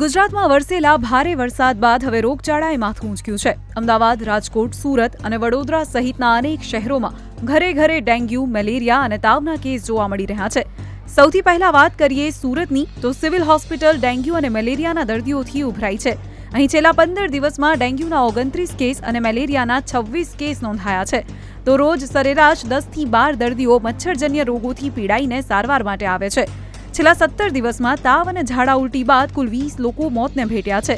ગુજરાતમાં વરસેલા ભારે વરસાદ બાદ હવે રોગચાળાએ માથું ઊંચક્યું છે. અમદાવાદ, રાજકોટ, સુરત અને વડોદરા સહિતના અનેક શહેરોમાં ઘરે ઘરે ડેન્ગ્યુ, મેલેરિયા અને તાવના કેસ જોવા મળી રહ્યા છે. સૌથી પહેલા વાત કરીએ સુરતની, તો સિવિલ હોસ્પિટલ ડેન્ગ્યુ અને મેલેરિયાના દર્દીઓથી ઉભરાઈ છે. અહીં છેલ્લા પંદર દિવસમાં ડેન્ગ્યુના ઓગણત્રીસ કેસ અને મેલેરિયાના છવ્વીસ કેસ નોંધાયા છે. તો રોજ સરેરાશ દસથી બાર દર્દીઓ મચ્છરજન્ય રોગોથી પીડાઈને સારવાર માટે આવે છે. છેલ્લા સત્તર દિવસમાં તાવ અને ઝાડા ઉલટી બાદ કુલ વીસ લોકો મોતને ભેટ્યા છે.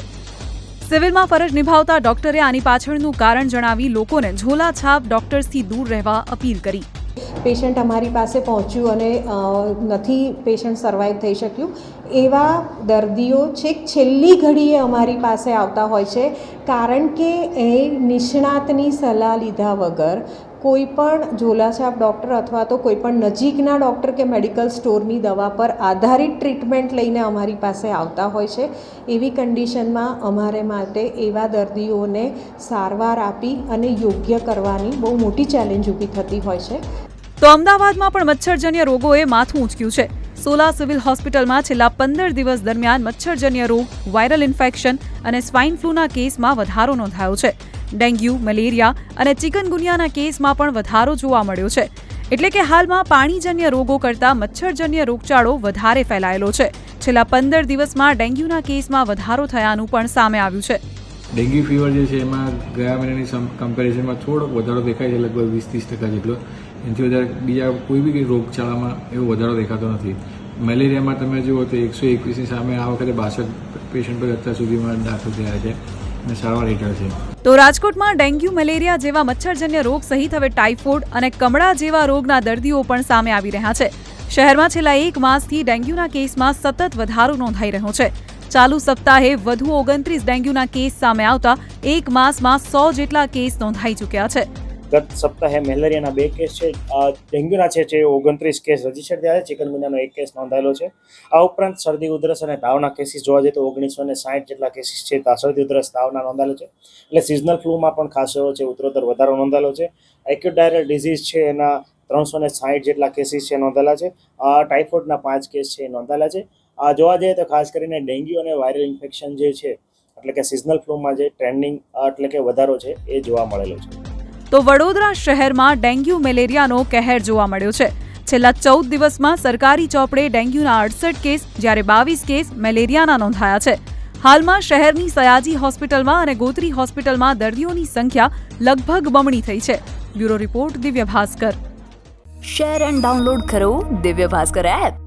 સિવિલમાં ફરજ નિભાવતા ડોક્ટરે આની પાછળનું કારણ જણાવી લોકોને ઝોલાછાપ ડોક્ટર્સથી દૂર રહેવા અપીલ કરી. પેશન્ટ અમારી પાસે પહોંચ્યું અને નથી પેશન્ટ સર્વાઈવ થઈ શક્યું. એવા દર્દીઓ છેક છેલ્લી ઘડીએ અમારી પાસે આવતા હોય છે. કારણ કે એ નિષ્ણાતની સલાહ લીધા વગર કોઈ પણ ઝોલાછાપ ડૉક્ટર અથવા તો કોઈ પણ નજીકના ડૉક્ટર કે મેડિકલ સ્ટોરની દવા પર આધારિત ટ્રીટમેન્ટ લઈને અમારી પાસે આવતા હોય છે. એવી કન્ડિશનમાં અમારે માટે એવા દર્દીઓને સારવાર આપી અને યોગ્ય કરવાની બહુ મોટી ચેલેન્જ ઊભી થતી હોય છે. તો અમદાવાદમાં પણ મચ્છરજન્ય રોગોએ માથું ઊંચક્યું છે. સોલા સિવિલ હોસ્પિટલમાં છેલ્લા પંદર દિવસ દરમિયાન મચ્છરજન્ય રોગ, વાયરલ ઇન્ફેક્શન અને સ્વાઇન ફ્લૂના કેસમાં વધારો નોંધાયો છે. ડેન્ગ્યુ, મલેરિયા અને ચિકનગુનિયાના કેસમાં પણ વધારો જોવા મળ્યો છે. એટલે કે હાલમાં પાણીજન્ય રોગો કરતાં મચ્છરજન્ય રોગચાળો વધારે ફેલાયેલો છે. છેલ્લા પંદર દિવસમાં ડેન્ગ્યુના કેસમાં વધારો થયાનું પણ સામે આવ્યું છે. ડેન્ગ્યુ ફીવર જે છે એમાં ગયા મહિનાની કમ્પેરિઝનમાં થોડોક વધારો દેખાય છે, લગભગ વીસ ત્રીસ ટકા જેટલો. એનાથી વધારે બીજા કોઈ બી રોગચાળામાં એવો વધારો દેખાતો નથી. મેલેરિયામાં તમે જુઓ તો એકસો એકવીસની સામે આ વખતે બાસઠ પેશન્ટ પર અત્યાર સુધીમાં દાખલ થયા છે. છે. તો રાજકોટમાં ડેન્ગ્યુ, મલેરિયા જેવા મચ્છરજન્ય રોગ સહિત હવે ટાઇફોઇડ અને કમળા જેવા રોગના દર્દીઓ પણ સામે આવી રહ્યા છે. શહેરમાં છેલ્લા એક માસથી ડેન્ગ્યુના કેસમાં સતત વધારો નોંધાઈ રહ્યો છે. ચાલુ સપ્તાહે વધુ ઓગણત્રીસ ડેન્ગ્યુના કેસ સામે આવતા એક માસમાં સો જેટલા કેસ નોંધાઈ ચૂક્યા છે. ગત સપ્તાહે મેલેરિયાના બે કેસ છે. ડેન્ગ્યુના છે જે ઓગણત્રીસ કેસ રજિસ્ટર થયા છે. ચિકનગુનિયાનો એક કેસ નોંધાયેલો છે. આ ઉપરાંત શરદી ઉધરસ અને તાવના કેસીસ જોવા જઈએ તો ઓગણીસો ને સાઠ જેટલા કેસીસ છે શરદી ઉધરસ, તાવના નોંધાયેલો છે. એટલે સિઝનલ ફ્લૂમાં પણ ખાસ એવો છે, ઉત્તરોત્તર વધારો નોંધાયેલો છે. એક્યુટ ડાયરલ ડિઝીઝ છે, એના ત્રણસો ને સાઠ જેટલા કેસીસ છે નોંધાયેલા છે. ટાઇફોઇડના પાંચ કેસ છે એ નોંધાયેલા છે. આ જોવા જઈએ તો ખાસ કરીને ડેન્ગ્યુ અને વાયરલ ઇન્ફેક્શન જે છે, એટલે કે સિઝનલ ફ્લૂમાં જે ટ્રેન્ડિંગ એટલે કે વધારો છે એ જોવા મળેલો છે. તો વડોદરા શહેરમાં ડેન્ગ્યુ મેલેરિયાનો કહેર જોવા મળ્યો છે. છેલ્લા ચૌદ દિવસમાં સરકારી ચોપડે ડેન્ગ્યુના અડસઠ કેસ, જ્યારે બાવીસ કેસ મેલેરિયાના નોંધાયા છે. હાલમાં શહેરની સયાજી હોસ્પિટલમાં અને ગોત્રી હોસ્પિટલમાં દર્દીઓની સંખ્યા લગભગ બમણી થઈ છે. Bureau report Divya Bhaskar. Share and download કરો દિવ્ય ભાસ્કર એપ.